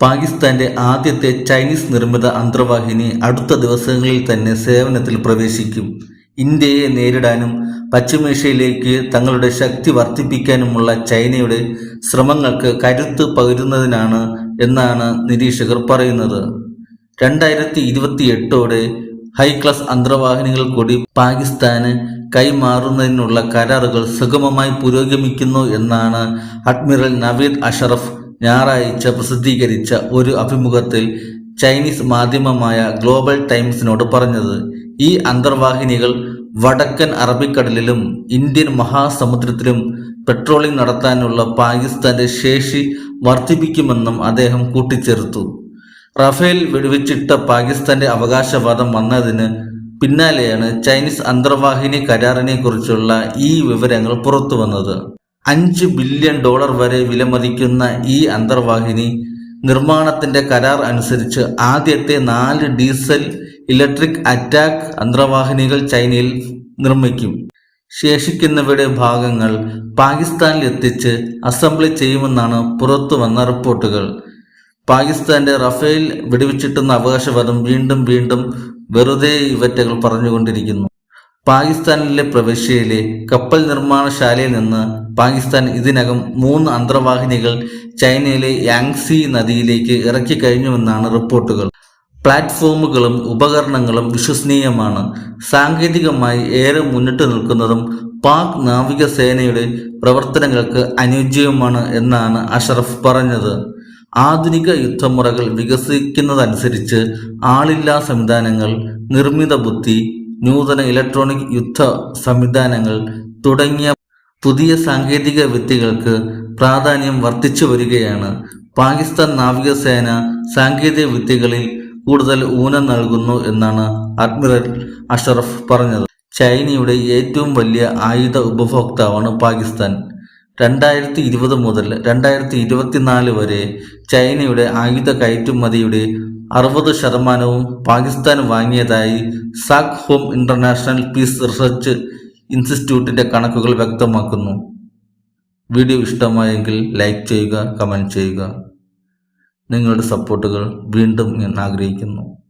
പാകിസ്ഥാന്റെ ആദ്യത്തെ ചൈനീസ് നിർമ്മിത അന്തർവാഹിനി അടുത്ത ദിവസങ്ങളിൽ തന്നെ സേവനത്തിൽ പ്രവേശിക്കും. ഇന്ത്യയെ നേരിടാനും പശ്ചിമേഷ്യയിലേക്ക് തങ്ങളുടെ ശക്തി വർദ്ധിപ്പിക്കാനുമുള്ള ചൈനയുടെ ശ്രമങ്ങൾക്ക് കരുത്ത് പകരുന്നതിനാണ് എന്നാണ് നിരീക്ഷകർ പറയുന്നത്. രണ്ടായിരത്തി ഇരുപത്തി എട്ടോടെ ഹൈ ക്ലാസ് അന്തർവാഹിനികൾ കൂടി പാകിസ്ഥാന് കൈമാറുന്നതിനുള്ള കരാറുകൾ സുഗമമായി പുരോഗമിക്കുന്നു എന്നാണ് അഡ്മിറൽ നവീദ് അഷറഫ് ഞായറാഴ്ച പ്രസിദ്ധീകരിച്ച ഒരു അഭിമുഖത്തിൽ ചൈനീസ് മാധ്യമമായ ഗ്ലോബൽ ടൈംസിനോട് പറഞ്ഞത് ഈ അന്തർവാഹിനികൾ വടക്കൻ അറബിക്കടലിലും ഇന്ത്യൻ മഹാസമുദ്രത്തിലും പെട്രോളിംഗ് നടത്താനുള്ള പാകിസ്ഥാന്റെ ശേഷി വർദ്ധിപ്പിക്കുമെന്നും അദ്ദേഹം കൂട്ടിച്ചേർത്തു. റഫേൽ വെടിവെച്ചിട്ട പാകിസ്ഥാന്റെ അവകാശവാദം വന്നതിന് പിന്നാലെയാണ് ചൈനീസ് അന്തർവാഹിനി കരാറിനെ കുറിച്ചുള്ള ഈ വിവരങ്ങൾ പുറത്തു വന്നത് അഞ്ച് ബില്യൺ ഡോളർ വരെ വിലമതിക്കുന്ന ഈ അന്തർവാഹിനി നിർമ്മാണത്തിന്റെ കരാർ അനുസരിച്ച് ആദ്യത്തെ നാല് ഡീസൽ ഇലക്ട്രിക് അറ്റാക്ക് അന്തർവാഹിനികൾ ചൈനയിൽ നിർമ്മിക്കും. ശേഷിക്കുന്നവയുടെ ഭാഗങ്ങൾ പാകിസ്ഥാനിൽ എത്തിച്ച് അസംബ്ലി ചെയ്യുമെന്നാണ് പുറത്തു വന്ന റിപ്പോർട്ടുകൾ. പാകിസ്ഥാന്റെ റഫേൽ വെടിവെച്ചിട്ടുന്ന അവകാശവാദം വീണ്ടും വീണ്ടും വെറുതെ ഇവറ്റകൾ പറഞ്ഞുകൊണ്ടിരിക്കുന്നു. പാകിസ്ഥാനിലെ പ്രവിശ്യയിലെ കപ്പൽ നിർമ്മാണശാലയിൽ നിന്ന് പാകിസ്ഥാൻ ഇതിനകം മൂന്ന് അന്തർവാഹിനികൾ ചൈനയിലെ യാങ്സി നദിയിലേക്ക് ഇറക്കി കഴിഞ്ഞുവെന്നാണ് റിപ്പോർട്ടുകൾ. പ്ലാറ്റ്ഫോമുകളും ഉപകരണങ്ങളും വിശ്വസനീയമാണ്. സാങ്കേതികമായി ഏറെ മുന്നിട്ട് നിൽക്കുന്നതും പാക് നാവികസേനയുടെ പ്രവർത്തനങ്ങൾക്ക് അനുയോജ്യവുമാണ് എന്നാണ് അഷറഫ് പറഞ്ഞത്. ആധുനിക യുദ്ധമുറകൾ വികസിക്കുന്നതനുസരിച്ച് ആളില്ലാ സംവിധാനങ്ങൾ നിർമ്മിത ബുദ്ധി നൂതന ഇലക്ട്രോണിക് യുദ്ധ സംവിധാനങ്ങൾ തുടങ്ങിയ പുതിയ സാങ്കേതിക വിദ്യകൾക്ക് പ്രാധാന്യം വർദ്ധിച്ചു വരികയാണ്. പാകിസ്ഥാൻ നാവികസേന സാങ്കേതിക വിദ്യകളിൽ കൂടുതൽ ഊനം നൽകുന്നു എന്നാണ് അഡ്മിറൽ അഷറഫ് പറഞ്ഞത്. ചൈനയുടെ ഏറ്റവും വലിയ ആയുധ ഉപഭോക്താവാണ് പാകിസ്ഥാൻ. രണ്ടായിരത്തി ഇരുപത് മുതൽ രണ്ടായിരത്തി ഇരുപത്തിനാല് വരെ ചൈനയുടെ ആയുധ കയറ്റുമതിയുടെ അറുപത് ശതമാനവും പാകിസ്ഥാൻ വാങ്ങിയതായി Stockholm international peace research ഇൻസ്റ്റിറ്റ്യൂട്ടിന്റെ കണക്കുകൾ വ്യക്തമാക്കുന്നു. വീഡിയോ ഇഷ്ടമായെങ്കിൽ ലൈക്ക് ചെയ്യുക കമന്റ് ചെയ്യുക. നിങ്ങളുടെ സപ്പോർട്ടുകൾ വീണ്ടും ഞാൻ ആഗ്രഹിക്കുന്നു.